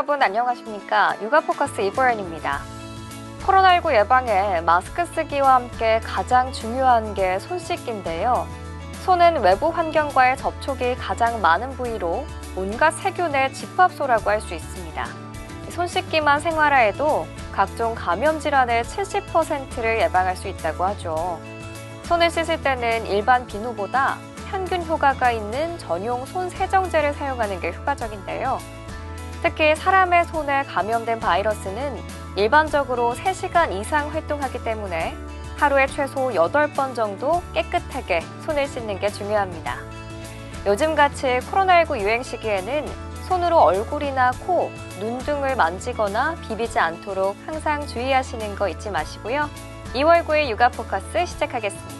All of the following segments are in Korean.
여러분 안녕하십니까? 육아 포커스 이보연입니다. 코로나19 예방에 마스크 쓰기와 함께 가장 중요한 게 손 씻기인데요. 손은 외부 환경과의 접촉이 가장 많은 부위로 온갖 세균의 집합소라고 할 수 있습니다. 손 씻기만 생활화해도 각종 감염 질환의 70%를 예방할 수 있다고 하죠. 손을 씻을 때는 일반 비누보다 향균 효과가 있는 전용 손 세정제를 사용하는 게 효과적인데요. 특히 사람의 손에 감염된 바이러스는 일반적으로 3시간 이상 활동하기 때문에 하루에 최소 8번 정도 깨끗하게 손을 씻는 게 중요합니다. 요즘같이 코로나19 유행 시기에는 손으로 얼굴이나 코, 눈 등을 만지거나 비비지 않도록 항상 주의하시는 거 잊지 마시고요. 2월 9일 육아 포커스 시작하겠습니다.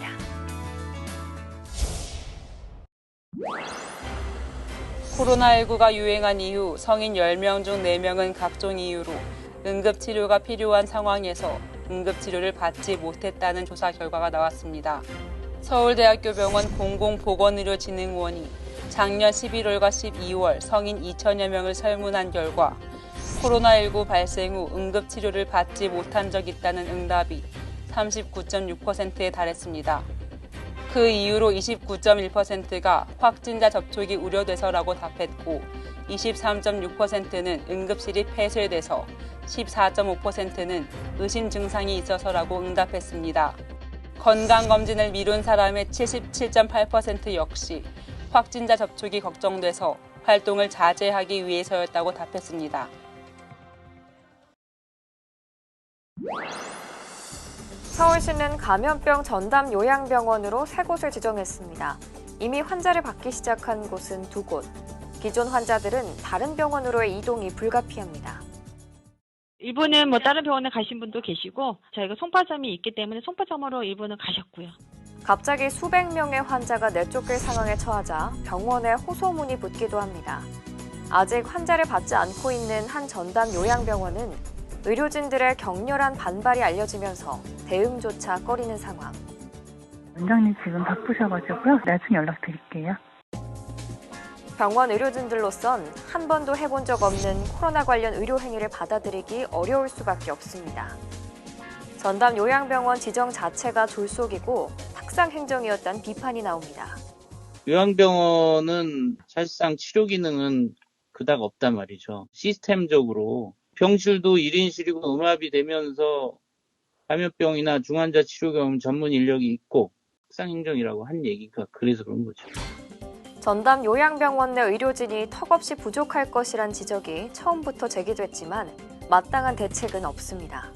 코로나19가 유행한 이후 성인 10명 중 4명은 각종 이유로 응급치료가 필요한 상황에서 응급치료를 받지 못했다는 조사 결과가 나왔습니다. 서울대학교 병원 공공보건의료진흥원이 작년 11월과 12월 성인 2천여 명을 설문한 결과 코로나19 발생 후 응급치료를 받지 못한 적 있다는 응답이 39.6%에 달했습니다. 그 이후로 29.1%가 확진자 접촉이 우려돼서라고 답했고 23.6%는 응급실이 폐쇄돼서 14.5%는 의심 증상이 있어서라고 응답했습니다. 건강검진을 미룬 사람의 77.8% 역시 확진자 접촉이 걱정돼서 활동을 자제하기 위해서였다고 답했습니다. 서울시는 감염병 전담 요양병원으로 세 곳을 지정했습니다. 이미 환자를 받기 시작한 곳은 두 곳. 기존 환자들은 다른 병원으로의 이동이 불가피합니다. 일부는 뭐 다른 병원에 가신 분도 계시고 저희가 송파점이 있기 때문에 송파점으로 일부는 가셨고요. 갑자기 수백 명의 환자가 내쫓길 상황에 처하자 병원에 호소문이 붙기도 합니다. 아직 환자를 받지 않고 있는 한 전담 요양병원은 의료진들의 격렬한 반발이 알려지면서 대응조차 꺼리는 상황. 원장님 지금 바쁘셔가지고요. 나중에 연락드릴게요. 병원 의료진들로선 한 번도 해본 적 없는 코로나 관련 의료 행위를 받아들이기 어려울 수밖에 없습니다. 전담 요양병원 지정 자체가 졸속이고 탁상 행정이었다는 비판이 나옵니다. 요양병원은 사실상 치료 기능은 그닥 없단 말이죠. 시스템적으로 병실도 1인실이고 음압이 되면서 감염병이나 중환자 치료 경험 전문 인력이 있고 탁상행정이라고 한 얘기가 그래서 그런 거죠. 전담 요양병원 내 의료진이 턱없이 부족할 것이란 지적이 처음부터 제기됐지만 마땅한 대책은 없습니다.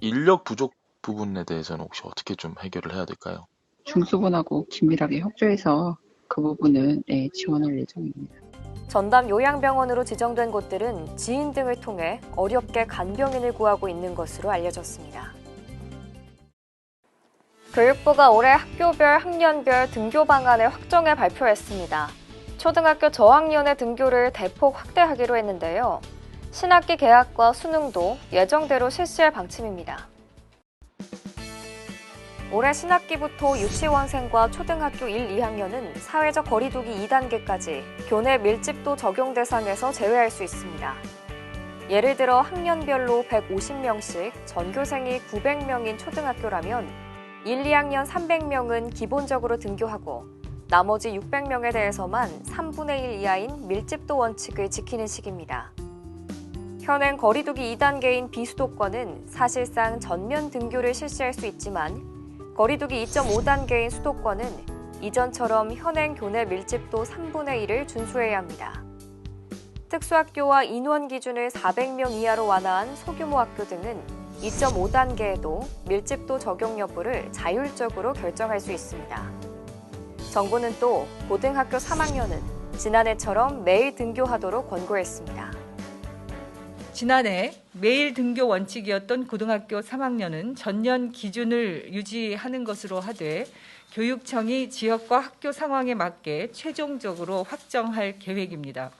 인력 부족 부분에 대해서는 혹시 어떻게 좀 해결을 해야 될까요? 중수본하고 긴밀하게 협조해서 그 부분은 네, 지원할 예정입니다. 전담 요양병원으로 지정된 곳들은 지인 등을 통해 어렵게 간병인을 구하고 있는 것으로 알려졌습니다. 교육부가 올해 학교별 학년별 등교 방안을 확정해 발표했습니다. 초등학교 저학년의 등교를 대폭 확대하기로 했는데요. 신학기 개학과 수능도 예정대로 실시할 방침입니다. 올해 신학기부터 유치원생과 초등학교 1, 2학년은 사회적 거리두기 2단계까지 교내 밀집도 적용 대상에서 제외할 수 있습니다. 예를 들어 학년별로 150명씩 전교생이 900명인 초등학교라면 1, 2학년 300명은 기본적으로 등교하고 나머지 600명에 대해서만 3분의 1 이하인 밀집도 원칙을 지키는 식입니다. 현행 거리두기 2단계인 비수도권은 사실상 전면 등교를 실시할 수 있지만 거리두기 2.5단계인 수도권은 이전처럼 현행 교내 밀집도 3분의 1을 준수해야 합니다. 특수학교와 인원 기준을 400명 이하로 완화한 소규모 학교 등은 2.5단계에도 밀집도 적용 여부를 자율적으로 결정할 수 있습니다. 정부는 또 고등학교 3학년은 지난해처럼 매일 등교하도록 권고했습니다. 지난해 매일 등교 원칙이었던 고등학교 3학년은 전년 기준을 유지하는 것으로 하되 교육청이 지역과 학교 상황에 맞게 최종적으로 확정할 계획입니다.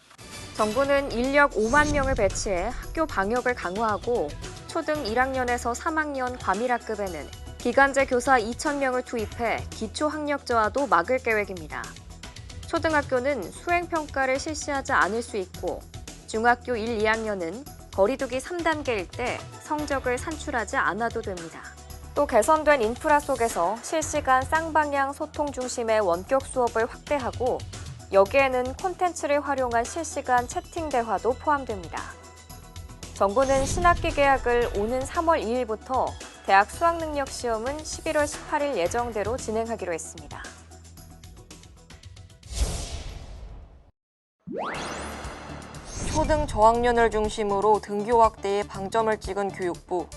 정부는 인력 5만 명을 배치해 학교 방역을 강화하고 초등 1학년에서 3학년 과밀학급에는 기간제 교사 2천 명을 투입해 기초 학력 저하도 막을 계획입니다. 초등학교는 수행 평가를 실시하지 않을 수 있고 중학교 1, 2학년은 거리두기 3단계일 때 성적을 산출하지 않아도 됩니다. 또 개선된 인프라 속에서 실시간 쌍방향 소통 중심의 원격 수업을 확대하고 여기에는 콘텐츠를 활용한 실시간 채팅 대화도 포함됩니다. 정부는 신학기 개학을 오는 3월 2일부터 대학 수학능력 시험은 11월 18일 예정대로 진행하기로 했습니다. 초등 저학년을 중심으로 등교 확대에 방점을 찍은 교육부.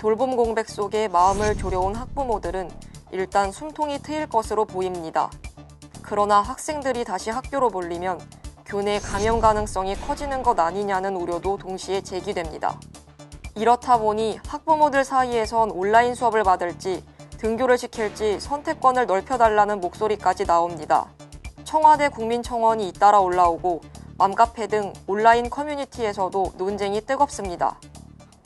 돌봄 공백 속에 마음을 졸여온 학부모들은 일단 숨통이 트일 것으로 보입니다. 그러나 학생들이 다시 학교로 몰리면 교내 감염 가능성이 커지는 것 아니냐는 우려도 동시에 제기됩니다. 이렇다 보니 학부모들 사이에선 온라인 수업을 받을지 등교를 시킬지 선택권을 넓혀달라는 목소리까지 나옵니다. 청와대 국민청원이 잇따라 올라오고 맘카페 등 온라인 커뮤니티에서도 논쟁이 뜨겁습니다.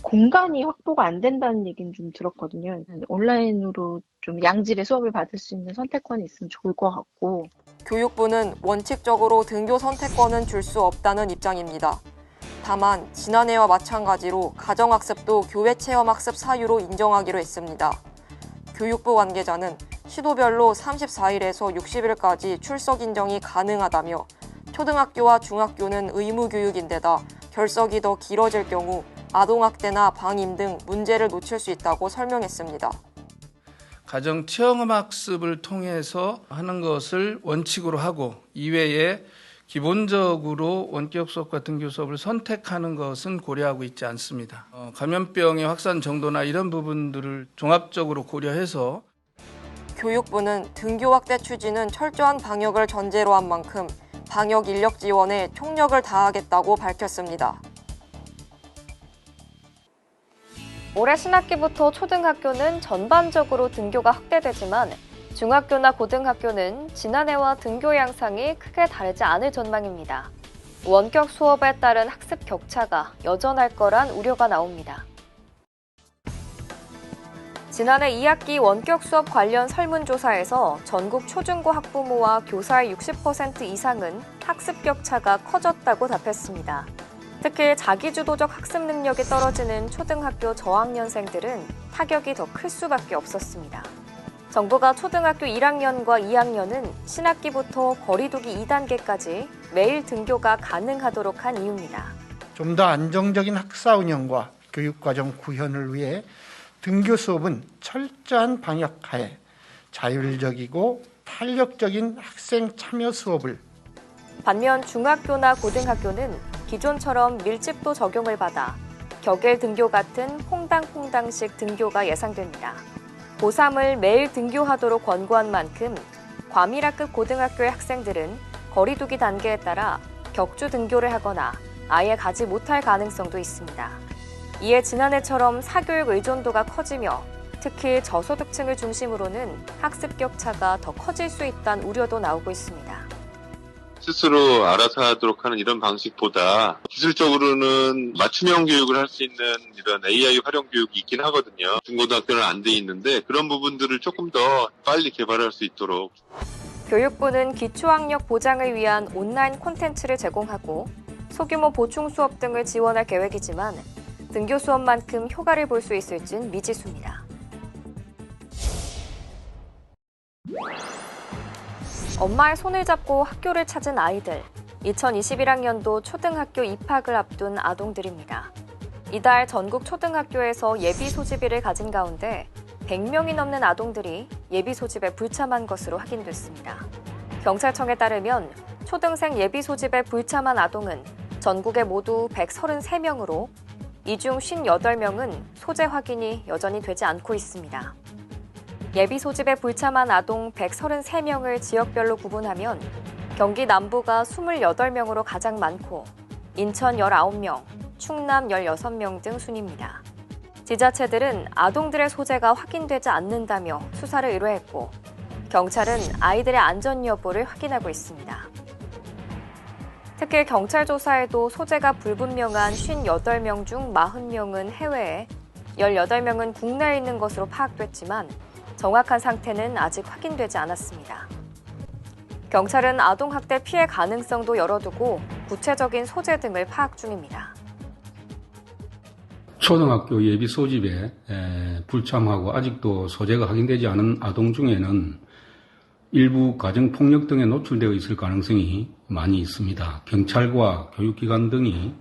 공간이 확보가 안 된다는 얘기는 좀 들었거든요. 온라인으로 좀 양질의 수업을 받을 수 있는 선택권이 있으면 좋을 것 같고 교육부는 원칙적으로 등교 선택권은 줄 수 없다는 입장입니다. 다만 지난해와 마찬가지로 가정학습도 교외 체험학습 사유로 인정하기로 했습니다. 교육부 관계자는 시도별로 34일에서 60일까지 출석 인정이 가능하다며 초등학교와 중학교는 의무 교육인데다 결석이 더 길어질 경우 아동학대나 방임 등 문제를 놓칠 수 있다고 설명했습니다. 가정 체험학습을 통해서 하는 것을 원칙으로 하고 이외에 기본적으로 원격 수업과 등교 수업을 선택하는 것은 고려하고 있지 않습니다. 어, 감염병의 확산 정도나 이런 부분들을 종합적으로 고려해서 교육부는 등교 확대 추진은 철저한 방역을 전제로 한 만큼 방역 인력 지원에 총력을 다하겠다고 밝혔습니다. 올해 신학기부터 초등학교는 전반적으로 등교가 확대되지만 중학교나 고등학교는 지난해와 등교 양상이 크게 다르지 않을 전망입니다. 원격 수업에 따른 학습 격차가 여전할 거란 우려가 나옵니다. 지난해 2학기 원격 수업 관련 설문조사에서 전국 초중고 학부모와 교사의 60% 이상은 학습 격차가 커졌다고 답했습니다. 특히 자기주도적 학습 능력이 떨어지는 초등학교 저학년생들은 타격이 더 클 수밖에 없었습니다. 정부가 초등학교 1학년과 2학년은 신학기부터 거리두기 2단계까지 매일 등교가 가능하도록 한 이유입니다. 좀 더 안정적인 학사 운영과 교육과정 구현을 위해 등교 수업은 철저한 방역하에 자율적이고 탄력적인 학생 참여 수업을 반면 중학교나 고등학교는 기존처럼 밀집도 적용을 받아 격일 등교 같은 퐁당퐁당식 등교가 예상됩니다. 고3을 매일 등교하도록 권고한 만큼 과밀학급 고등학교의 학생들은 거리두기 단계에 따라 격주 등교를 하거나 아예 가지 못할 가능성도 있습니다. 이에 지난해처럼 사교육 의존도가 커지며 특히 저소득층을 중심으로는 학습 격차가 더 커질 수 있다는 우려도 나오고 있습니다. 스스로 알아서 하도록 하는 이런 방식보다 기술적으로는 맞춤형 교육을 할 수 있는 이런 AI 활용 교육이 있긴 하거든요. 중고등학교는 안 돼 있는데 그런 부분들을 조금 더 빨리 개발할 수 있도록 교육부는 기초학력 보장을 위한 온라인 콘텐츠를 제공하고 소규모 보충 수업 등을 지원할 계획이지만 등교 수업만큼 효과를 볼 수 있을진 미지수입니다. 엄마의 손을 잡고 학교를 찾은 아이들. 2021학년도 초등학교 입학을 앞둔 아동들입니다. 이달 전국 초등학교에서 예비 소집일을 가진 가운데 100명이 넘는 아동들이 예비 소집에 불참한 것으로 확인됐습니다. 경찰청에 따르면 초등생 예비 소집에 불참한 아동은 전국에 모두 133명으로 이 중 58명은 소재 확인이 여전히 되지 않고 있습니다. 예비 소집에 불참한 아동 133명을 지역별로 구분하면 경기 남부가 28명으로 가장 많고 인천 19명, 충남 16명 등 순입니다. 지자체들은 아동들의 소재가 확인되지 않는다며 수사를 의뢰했고 경찰은 아이들의 안전 여부를 확인하고 있습니다. 특히 경찰 조사에도 소재가 불분명한 58명 중 40명은 해외에 18명은 국내에 있는 것으로 파악됐지만 정확한 상태는 아직 확인되지 않았습니다. 경찰은 아동학대 피해 가능성도 열어두고 구체적인 소재 등을 파악 중입니다. 초등학교 예비 소집에 에, 불참하고 아직도 소재가 확인되지 않은 아동 중에는 일부 가정폭력 등에 노출되어 있을 가능성이 많이 있습니다. 경찰과 교육기관 등이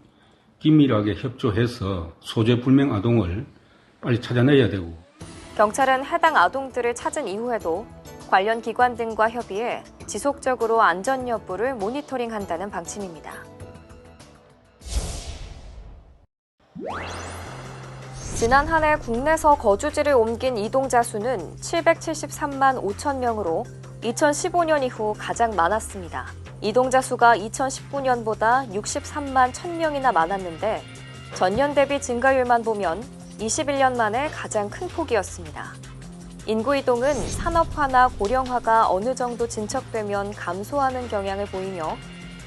긴밀하게 협조해서 소재 불명 아동을 빨리 찾아내야 되고 경찰은 해당 아동들을 찾은 이후에도 관련 기관 등과 협의해 지속적으로 안전 여부를 모니터링한다는 방침입니다. 지난 한 해 국내서 거주지를 옮긴 이동자 수는 773만 5천 명으로 2015년 이후 가장 많았습니다. 이동자 수가 2019년보다 63만 1천 명이나 많았는데 전년 대비 증가율만 보면 21년 만에 가장 큰 폭이었습니다. 인구 이동은 산업화나 고령화가 어느 정도 진척되면 감소하는 경향을 보이며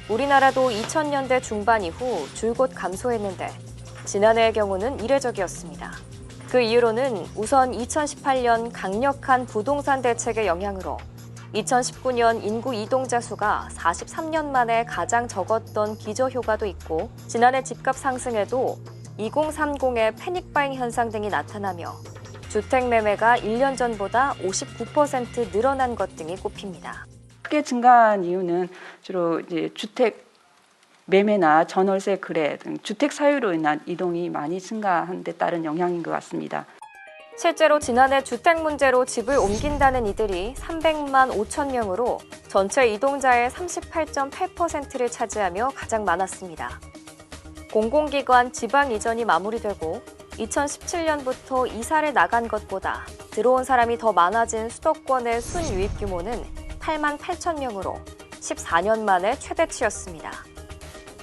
우리나라도 2000년대 중반 이후 줄곧 감소했는데 지난해의 경우는 이례적이었습니다. 그 이유로는 우선 2018년 강력한 부동산 대책의 영향으로 2019년 인구 이동자 수가 43년 만에 가장 적었던 기저 효과도 있고 지난해 집값 상승에도 2030의 패닉 바잉 현상 등이 나타나며 주택 매매가 1년 전보다 59% 늘어난 것 등이 꼽힙니다. 크게 증가한 이유는 주로 이제 주택 매매나 전월세 거래 등 주택 사유로 인한 이동이 많이 증가한 데 따른 영향인 것 같습니다. 실제로 지난해 주택 문제로 집을 옮긴다는 이들이 300만 5천 명으로 전체 이동자의 38.8%를 차지하며 가장 많았습니다. 공공기관 지방 이전이 마무리되고 2017년부터 이사를 나간 것보다 들어온 사람이 더 많아진 수도권의 순유입 규모는 8만 8천 명으로 14년 만에 최대치였습니다.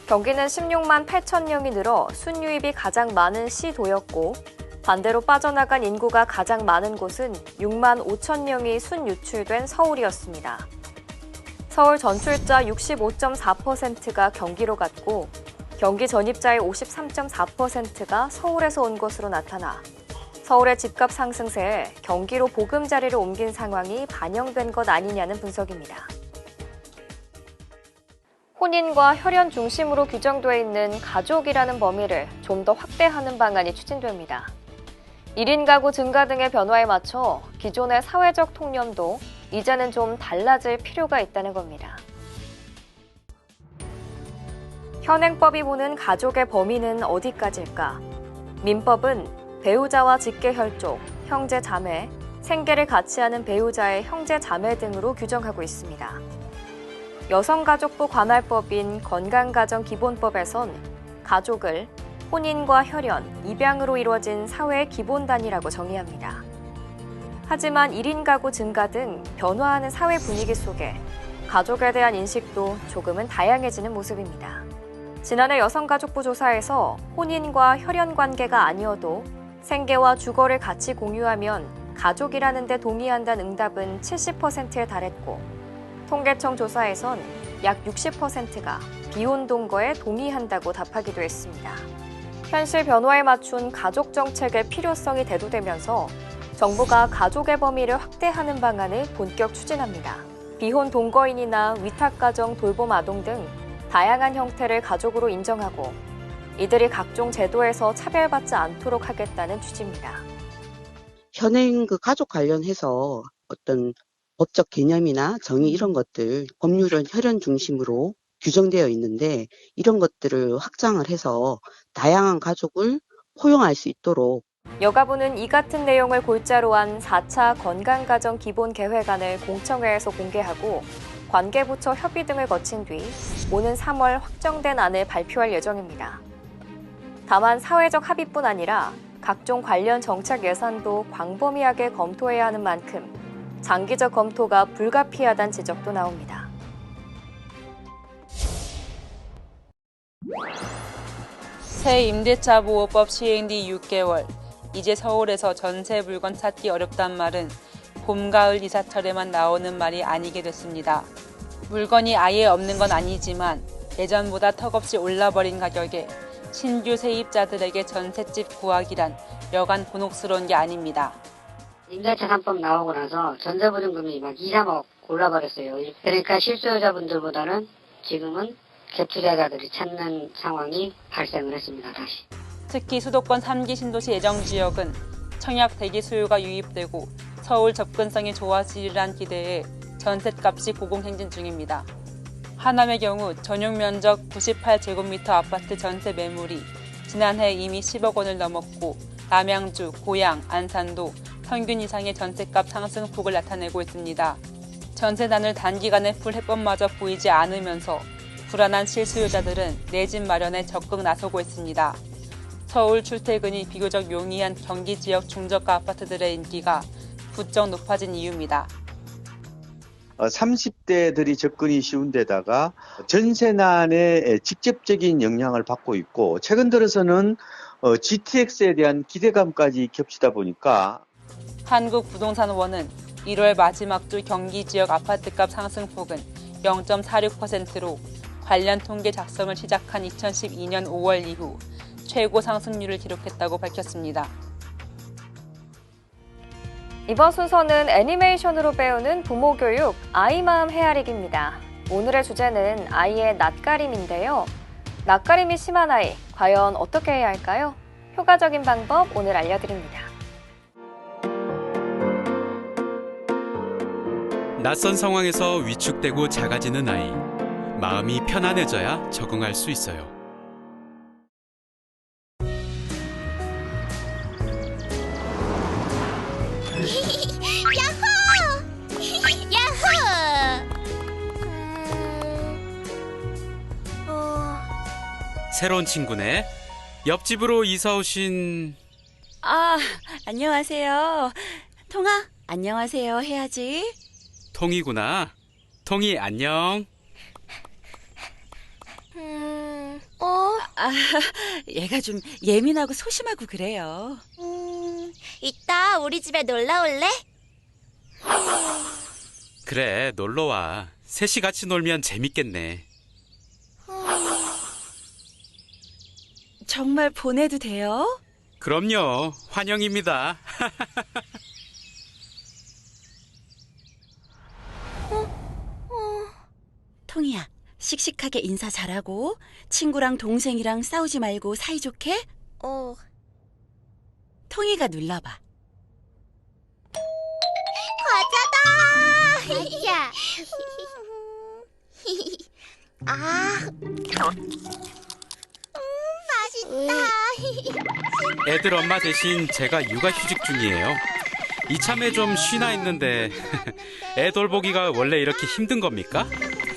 경기는 16만 8천 명이 늘어 순유입이 가장 많은 시도였고 반대로 빠져나간 인구가 가장 많은 곳은 6만 5천 명이 순유출된 서울이었습니다. 서울 전출자 65.4%가 경기로 갔고 경기 전입자의 53.4%가 서울에서 온 것으로 나타나 서울의 집값 상승세에 경기로 보금자리를 옮긴 상황이 반영된 것 아니냐는 분석입니다. 혼인과 혈연 중심으로 규정되어 있는 가족이라는 범위를 좀 더 확대하는 방안이 추진됩니다. 1인 가구 증가 등의 변화에 맞춰 기존의 사회적 통념도 이제는 좀 달라질 필요가 있다는 겁니다. 현행법이 보는 가족의 범위는 어디까지일까? 민법은 배우자와 직계 혈족, 형제 자매, 생계를 같이 하는 배우자의 형제 자매 등으로 규정하고 있습니다. 여성가족부 관할법인 건강가정기본법에선 가족을 혼인과 혈연, 입양으로 이루어진 사회의 기본 단위라고 정의합니다. 하지만 1인 가구 증가 등 변화하는 사회 분위기 속에 가족에 대한 인식도 조금은 다양해지는 모습입니다. 지난해 여성가족부 조사에서 혼인과 혈연 관계가 아니어도 생계와 주거를 같이 공유하면 가족이라는 데 동의한다는 응답은 70%에 달했고 통계청 조사에선 약 60%가 비혼 동거에 동의한다고 답하기도 했습니다. 현실 변화에 맞춘 가족 정책의 필요성이 대두되면서 정부가 가족의 범위를 확대하는 방안을 본격 추진합니다. 비혼 동거인이나 위탁가정 돌봄 아동 등 다양한 형태를 가족으로 인정하고 이들이 각종 제도에서 차별받지 않도록 하겠다는 취지입니다. 현행 그 가족 관련해서 어떤 법적 개념이나 정의 이런 것들 법률은 혈연 중심으로 규정되어 있는데 이런 것들을 확장을 해서 다양한 가족을 포용할 수 있도록 여가부는 이 같은 내용을 골자로 한 4차 건강가정 기본 계획안을 공청회에서 공개하고 관계부처 협의 등을 거친 뒤 오는 3월 확정된 안을 발표할 예정입니다. 다만 사회적 합의뿐 아니라 각종 관련 정책 예산도 광범위하게 검토해야 하는 만큼 장기적 검토가 불가피하다는 지적도 나옵니다. 새 임대차 보호법 시행 뒤 6개월. 이제 서울에서 전세 물건 찾기 어렵단 말은 봄, 가을 이사철에만 나오는 말이 아니게 됐습니다. 물건이 아예 없는 건 아니지만 예전보다 턱없이 올라버린 가격에 신규 세입자들에게 전셋집 구하기란 여간 곤혹스러운 게 아닙니다. 임대차 3법 나오고 나서 전세보증금이 막 2, 3억 올라버렸어요. 그러니까 실수요자분들보다는 지금은 갭투자자들이 찾는 상황이 발생을 했습니다. 다시. 특히 수도권 3기 신도시 예정 지역은 청약 대기 수요가 유입되고 서울 접근성이 좋아지리란 기대에 전셋값이 고공행진 중입니다. 하남의 경우 전용 면적 98제곱미터 아파트 전세 매물이 지난해 이미 10억 원을 넘었고 남양주, 고양, 안산도 평균 이상의 전세값 상승폭을 나타내고 있습니다. 전세난을 단기간에 풀 해법마저 보이지 않으면서 불안한 실수요자들은 내 집 마련에 적극 나서고 있습니다. 서울 출퇴근이 비교적 용이한 경기 지역 중저가 아파트들의 인기가 부쩍 높아진 이유입니다. 30대들이 접근이 쉬운 데다가 전세난에 직접적인 영향을 받고 있고 최근 들어서는 어, GTX에 대한 기대감까지 겹치다 보니까 한국부동산원은 1월 마지막 주 경기 지역 아파트값 상승폭은 0.46%로 관련 통계 작성을 시작한 2012년 5월 이후 최고 상승률을 기록했다고 밝혔습니다. 이번 순서는 애니메이션으로 배우는 부모 교육 아이 마음 헤아리기입니다. 오늘의 주제는 아이의 낯가림인데요. 낯가림이 심한 아이, 과연 어떻게 해야 할까요? 효과적인 방법 오늘 알려드립니다. 낯선 상황에서 위축되고 작아지는 아이. 마음이 편안해져야 적응할 수 있어요. 야호! 야호! 새로운 친구네. 옆집으로 이사 오신 아, 안녕하세요. 통아, 안녕하세요 해야지. 통이구나. 통이 안녕. 음, 어? 아, 얘가 좀 예민하고 소심하고 그래요. 음, 이따 우리 집에 놀러 올래? 그래, 놀러 와. 셋이 같이 놀면 재밌겠네. 정말 보내도 돼요? 그럼요. 환영입니다. 통이야, 씩씩하게 인사 잘하고 친구랑 동생이랑 싸우지 말고 사이좋게. 어. 통이가 눌러봐. 과자다! 야. 아. 음, 맛있다. 애들 엄마 대신 제가 육아휴직 중이에요. 이참에 좀 쉬나 했는데 애 돌보기가 원래 이렇게 힘든 겁니까?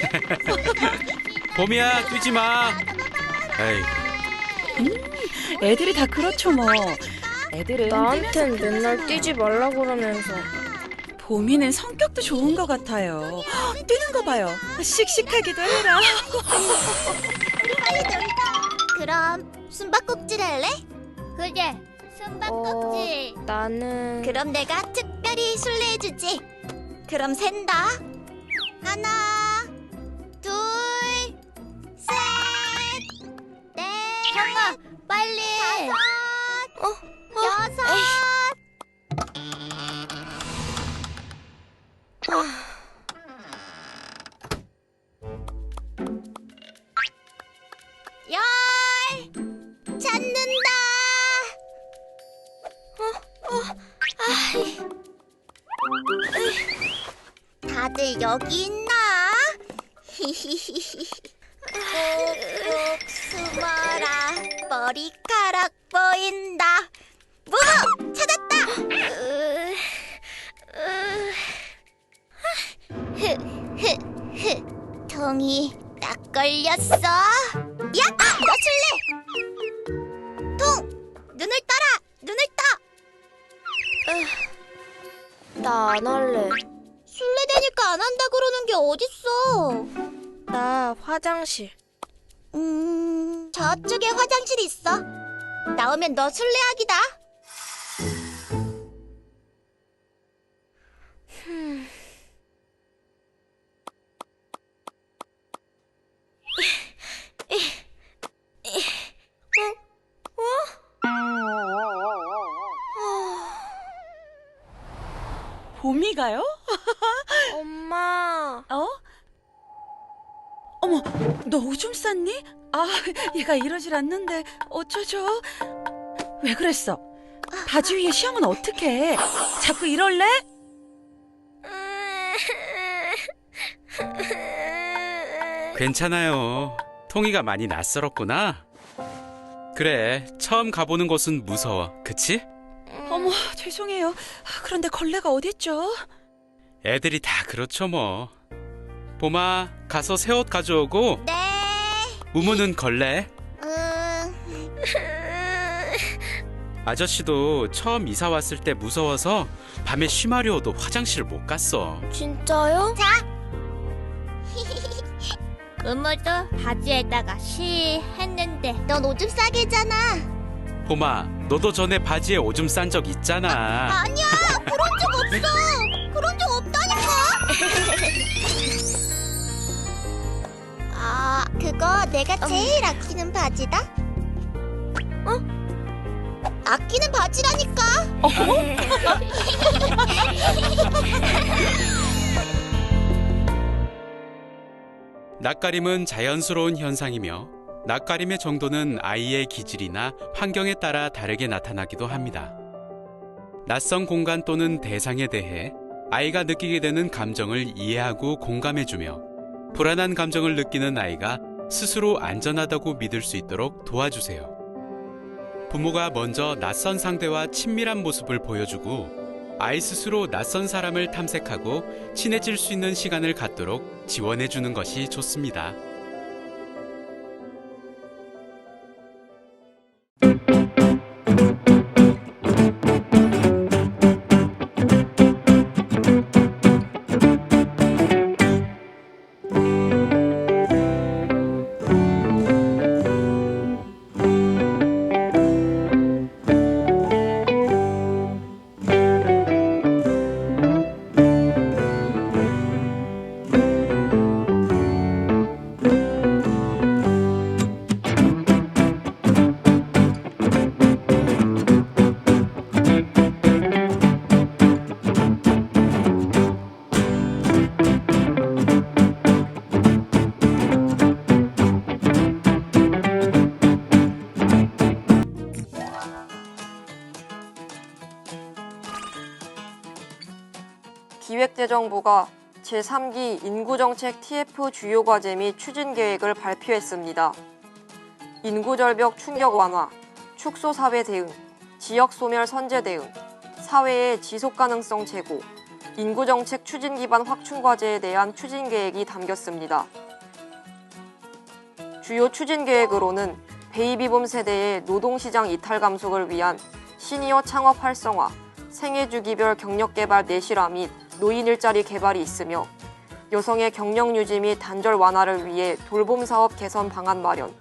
봄이야 뛰지 마. 에이, 음, 애들이 다 그렇죠 뭐. 애들은 나한텐 맨날 뛰지 말라 그러면서. 봄이는 성격도 좋은 것 같아요. 헉, 뛰는 거 봐요. 씩씩하기도 해라. 우리 빨리 놀자. 그럼 숨바꼭질 할래? 그래. 숨바꼭질. 어, 나는 그럼 내가 특별히 술래해주지. 그럼 샌다. 하나, 빨리. 다섯, 어, 여섯. 열. 찾는다. 어, 어, 아이. 다들 여기 있나? 꾹꾹 숨어라. 머리카락 보인다. 무브 찾았다. 흐흐 흐 통이 딱 걸렸어. 야, 아, 너 술래. 통 눈을 떠라. 눈을 떠. 나 안 할래. 술래 되니까 안 한다 그러는 게 어딨어? 나 화장실. 음, 저쪽에 화장실 있어. 나오면 너 술래하기다. 흠. 봄이가요? 엄마. 어? 너 오줌 쌌니? 아, 얘가 이러질 않는데 어쩌죠? 왜 그랬어? 바지 위에 시험은 어떡해? 자꾸 이럴래? 괜찮아요. 통이가 많이 낯설었구나. 그래, 처음 가보는 곳은 무서워. 그치? 어머, 죄송해요. 아, 그런데 걸레가 어딨죠? 애들이 다 그렇죠, 뭐. 봄아, 가서 새 옷 가져오고. 네. 우무는 걸래? 음. 아저씨도 처음 이사 왔을 때 무서워서 밤에 쉬마려워도 화장실을 못 갔어. 진짜요? 자. 음모도 바지에다가 쉬 했는데 넌 오줌 싸개잖아. 봄아, 너도 전에 바지에 오줌 싼 적 있잖아. 아니야, 그런 적 없어. 아, 그거 내가 제일 아끼는 바지다. 어? 아끼는 바지라니까. 낯가림은 자연스러운 현상이며 낯가림의 정도는 아이의 기질이나 환경에 따라 다르게 나타나기도 합니다. 낯선 공간 또는 대상에 대해 아이가 느끼게 되는 감정을 이해하고 공감해주며 불안한 감정을 느끼는 아이가 스스로 안전하다고 믿을 수 있도록 도와주세요. 부모가 먼저 낯선 상대와 친밀한 모습을 보여주고 아이 스스로 낯선 사람을 탐색하고 친해질 수 있는 시간을 갖도록 지원해 주는 것이 좋습니다. 기획재정부가 제3기 인구정책 TF 주요 과제 및 추진 계획을 발표했습니다. 인구절벽 충격 완화, 축소 사회 대응, 지역 소멸 선제 대응, 사회의 지속 가능성 제고, 인구정책 추진 기반 확충 과제에 대한 추진 계획이 담겼습니다. 주요 추진 계획으로는 베이비붐 세대의 노동시장 이탈 감속을 위한 시니어 창업 활성화, 생애 주기별 경력 개발 내실화 및 노인 일자리 개발이 있으며 여성의 경력 유지 및 단절 완화를 위해 돌봄 사업 개선 방안 마련,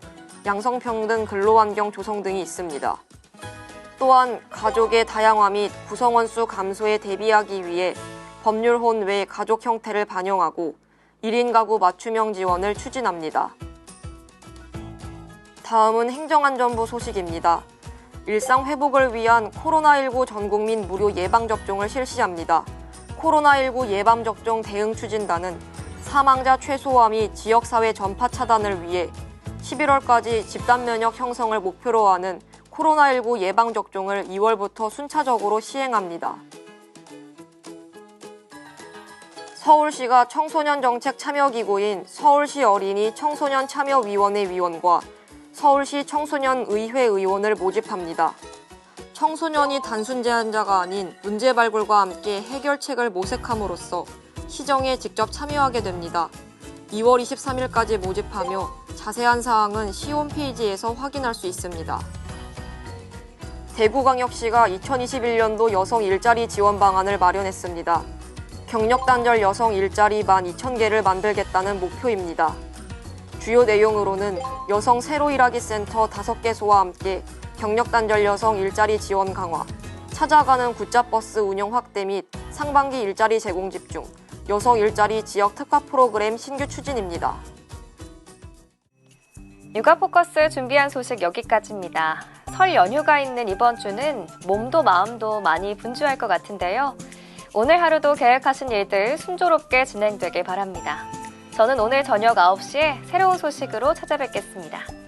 양성평등 근로환경 조성 등이 있습니다. 또한 가족의 다양화 및 구성원 수 감소에 대비하기 위해 법률혼 외 가족 형태를 반영하고 1인 가구 맞춤형 지원을 추진합니다. 다음은 행정안전부 소식입니다. 일상 회복을 위한 코로나19 전 국민 무료 예방접종을 실시합니다. 코로나19 예방접종 대응 추진단은 사망자 최소화 및 지역사회 전파 차단을 위해 11월까지 집단 면역 형성을 목표로 하는 코로나19 예방접종을 2월부터 순차적으로 시행합니다. 서울시가 청소년 정책 참여기구인 서울시 어린이 청소년 참여위원회 위원과 서울시 청소년 의회 의원을 모집합니다. 청소년이 단순 제한자가 아닌 문제 발굴과 함께 해결책을 모색함으로써 시정에 직접 참여하게 됩니다. 2월 23일까지 모집하며 자세한 사항은 시 홈페이지에서 확인할 수 있습니다. 대구광역시가 2021년도 여성 일자리 지원 방안을 마련했습니다. 경력 단절 여성 일자리 12,000개를 만들겠다는 목표입니다. 주요 내용으로는 여성 새로 일하기 센터 5개소와 함께 경력 단절 여성 일자리 지원 강화, 찾아가는 굿잡버스 운영 확대 및 상반기 일자리 제공 집중, 여성 일자리 지역 특화 프로그램 신규 추진입니다. 육아 포커스 준비한 소식 여기까지입니다. 설 연휴가 있는 이번 주는 몸도 마음도 많이 분주할 것 같은데요. 오늘 하루도 계획하신 일들 순조롭게 진행되길 바랍니다. 저는 오늘 저녁 9시에 새로운 소식으로 찾아뵙겠습니다.